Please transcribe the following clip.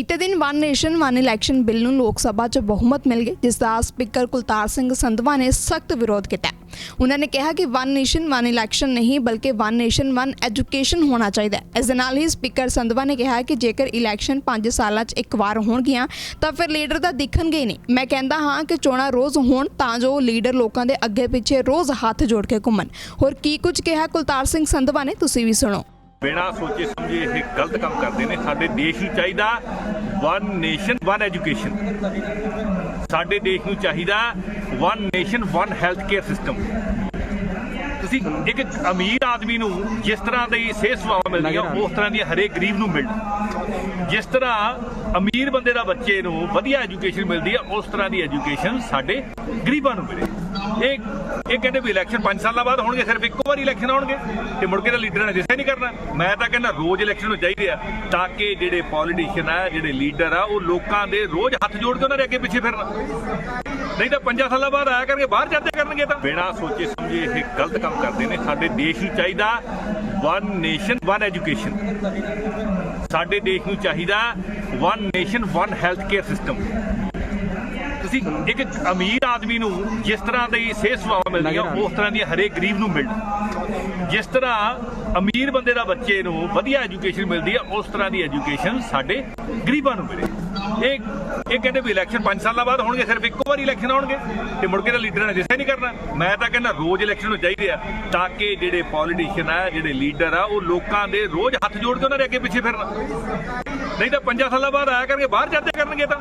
ਬੀਤੇ ਦਿਨ one nation, one election bill ਨੂੰ ਲੋਕ ਸਭਾ 'ਚ ਬਹੁਮਤ ਮਿਲ ਗਈ, ਜਿਸ ਦਾ ਸਪੀਕਰ ਕੁਲਤਾਰ ਸਿੰਘ ਸੰਧਵਾ ਨੇ ਸਖਤ ਵਿਰੋਧ ਕੀਤਾ ਉਹਨਾਂ ਨੇ ਕਿਹਾ ਕਿ ਵਨ ਨੇਸ਼ਨ, ਵਨ ਇਲੈਕਸ਼ਨ ਨਹੀਂ, ਬਲਕਿ ਵਨ ਨੇਸ਼ਨ, ਵਨ ਐਜੂਕੇਸ਼ਨ ਹੋਣਾ ਚਾਹੀਦਾ ਹੈ। ਇਸ ਦੇ ਨਾਲ ਹੀ ਸਪੀਕਰ ਸੰਧਵਾ ਨੇ ਕਿਹਾ ਕਿ ਜੇਕਰ ਇਲੈਕਸ਼ਨ 5 ਸਾਲਾਂ 'ਚ ਇੱਕ ਵਾਰ ਹੋਣਗੀਆਂ, ਤਾਂ ਫਿਰ ਲੀਡਰ ਤਾਂ ਦਿਖਣਗੇ ਹੀ ਨਹੀਂ। ਮੈਂ ਕਹਿੰਦਾ ਹਾਂ ਕਿ ਚੋਣਾਂ ਰੋਜ਼ ਹੋਣ, ਤਾਂ ਜੋ ਲੀਡਰ ਲੋਕਾਂ ਦੇ ਅੱਗੇ ਪਿੱਛੇ ਰੋਜ਼ ਹੱਥ ਜੋੜ ਕੇ ਘੁੰਮਣ। ਹੋਰ ਕੀ ਕੁਝ ਕਿਹਾ ਕੁਲਤਾਰ ਸਿੰਘ ਸੰਧਵਾ ਨੇ, ਤੁਸੀਂ ਵੀ ਸੁਣੋ। ਬਿਨਾਂ ਸੋਚੇ ਸਮਝੇ ਇਹ ਗਲਤ ਕੰਮ ਕਰਦੇ ਨੇ। ਸਾਡੇ ਦੇਸ਼ ਨੂੰ ਚਾਹੀਦਾ ਵਨ ਨੇਸ਼ਨ ਵਨ ਐਜੂਕੇਸ਼ਨ ਸਾਡੇ ਦੇਸ਼ ਨੂੰ ਚਾਹੀਦਾ one nation one health care system ਤੁਸੀਂ ਇੱਕ ਅਮੀਰ ਆਦਮੀ ਨੂੰ ਜਿਸ ਤਰ੍ਹਾਂ ਦੀ ਸਿਹਤ ਸੇਵਾਵਾਂ ਮਿਲਦੀਆਂ ਉਸ ਤਰ੍ਹਾਂ ਦੀ ਹਰੇਕ ਗਰੀਬ ਨੂੰ ਮਿਲਣ। ਜਿਸ ਤਰ੍ਹਾਂ ਅਮੀਰ ਬੰਦੇ ਦਾ ਬੱਚੇ ਨੂੰ ਵਧੀਆ ਐਜੂਕੇਸ਼ਨ ਮਿਲਦੀ ਹੈ ਉਸ ਤਰ੍ਹਾਂ ਦੀ ਐਜੂਕੇਸ਼ਨ ਸਾਡੇ ਗਰੀਬਾਂ ਨੂੰ ਮਿਲੇ। ਇਹ ਇਹ ਕਹਿੰਦੇ ਵੀ ਇਲੈਕਸ਼ਨ 5 ਸਾਲਾਂ ਬਾਅਦ ਹੋਣਗੇ ਸਿਰਫ ਇੱਕੋ ਵਾਰੀ ਇਲੈਕਸ਼ਨ ਹੋਣਗੇ ਤੇ ਮੁੜ ਕੇ ਤਾਂ ਲੀਡਰਾਂ ਨੇ ਜਿਸੇ ਨਹੀਂ ਕਰਨਾ। ਮੈਂ ਤਾਂ ਕਹਿੰਦਾ ਰੋਜ਼ ਇਲੈਕਸ਼ਨ ਹੋ ਚਾਹੀਦੇ ਆ ਤਾਂ ਕਿ ਜਿਹੜੇ ਪੋਲੀਟੀਸ਼ੀਅਨ ਆ ਜਿਹੜੇ ਲੀਡਰ ਆ ਉਹ ਲੋਕਾਂ ਦੇ ਰੋਜ਼ ਹੱਥ ਜੋੜ ਕੇ ਉਹਨਾਂ ਦੇ ਅੱਗੇ ਪਿੱਛੇ ਫਿਰਨ। ਨਹੀਂ ਤਾਂ ਪੰਜਾਂ ਸਾਲਾਂ ਬਾਅਦ ਆਇਆ ਕਰਕੇ ਬਾਹਰ ਜਾਂਦੇ ਕਰਨਗੇ ਤਾਂ। ਬਿਨਾਂ ਸੋਚੇ ਸਮਝੇ ਇਹ ਗਲਤ ਕੰਮ ਕਰਦੇ ਨੇ। ਸਾਡੇ ਦੇਸ਼ ਨੂੰ ਚਾਹੀਦਾ ਵਨ ਨੇਸ਼ਨ ਵਨ ਐਜੂਕੇਸ਼ਨ ਸਾਡੇ ਦੇਸ਼ ਨੂੰ ਚਾਹੀਦਾ one nation one health care system ਤੁਸੀਂ ਇੱਕ ਅਮੀਰ ਆਦਮੀ ਨੂੰ ਜਿਸ ਤਰ੍ਹਾਂ ਦੀ ਸਿਹਤ ਸੇਵਾਵਾਂ ਮਿਲਦੀਆਂ ਉਸ ਤਰ੍ਹਾਂ ਦੀ ਹਰੇਕ ਗਰੀਬ ਨੂੰ ਮਿਲਣ ਜਿਸ ਤਰ੍ਹਾਂ ਅਮੀਰ ਬੰਦੇ ਦਾ ਬੱਚੇ ਨੂੰ ਵਧੀਆ ਐਜੂਕੇਸ਼ਨ ਮਿਲਦੀ ਹੈ ਉਸ ਤਰ੍ਹਾਂ ਦੀ ਐਜੂਕੇਸ਼ਨ ਸਾਡੇ ਗਰੀਬਾਂ ਨੂੰ ਮਿਲੇ। ਇਹ ਇਹ ਕਹਿੰਦੇ ਵੀ ਇਲੈਕਸ਼ਨ 5 ਸਾਲਾਂ ਬਾਅਦ ਹੋਣਗੇ ਸਿਰਫ ਇੱਕੋ ਵਾਰੀ ਇਲੈਕਸ਼ਨ ਹੋਣਗੇ ਤੇ ਮੁੜ ਕੇ ਤਾਂ ਲੀਡਰਾਂ ਨੇ ਜਿਸੇ ਨਹੀਂ ਕਰਨਾ। ਮੈਂ ਤਾਂ ਕਹਿੰਦਾ ਰੋਜ਼ ਇਲੈਕਸ਼ਨ ਹੋ ਚਾਹੀਦੇ ਆ ਤਾਂ ਕਿ ਜਿਹੜੇ ਪੋਲੀਟੀਸ਼ੀਅਨ ਆ ਜਿਹੜੇ ਲੀਡਰ ਆ ਉਹ ਲੋਕਾਂ ਦੇ ਰੋਜ਼ ਹੱਥ ਜੋੜ ਕੇ ਉਹਨਾਂ ਦੇ ਅੱਗੇ ਪਿੱਛੇ ਫਿਰਨ। ਨਹੀਂ ਤਾਂ 5 ਸਾਲਾਂ ਬਾਅਦ ਆਇਆ ਕਰਕੇ ਬਾਹਰ ਜਾਂਦੇ ਕਰਨਗੇ ਤਾਂ।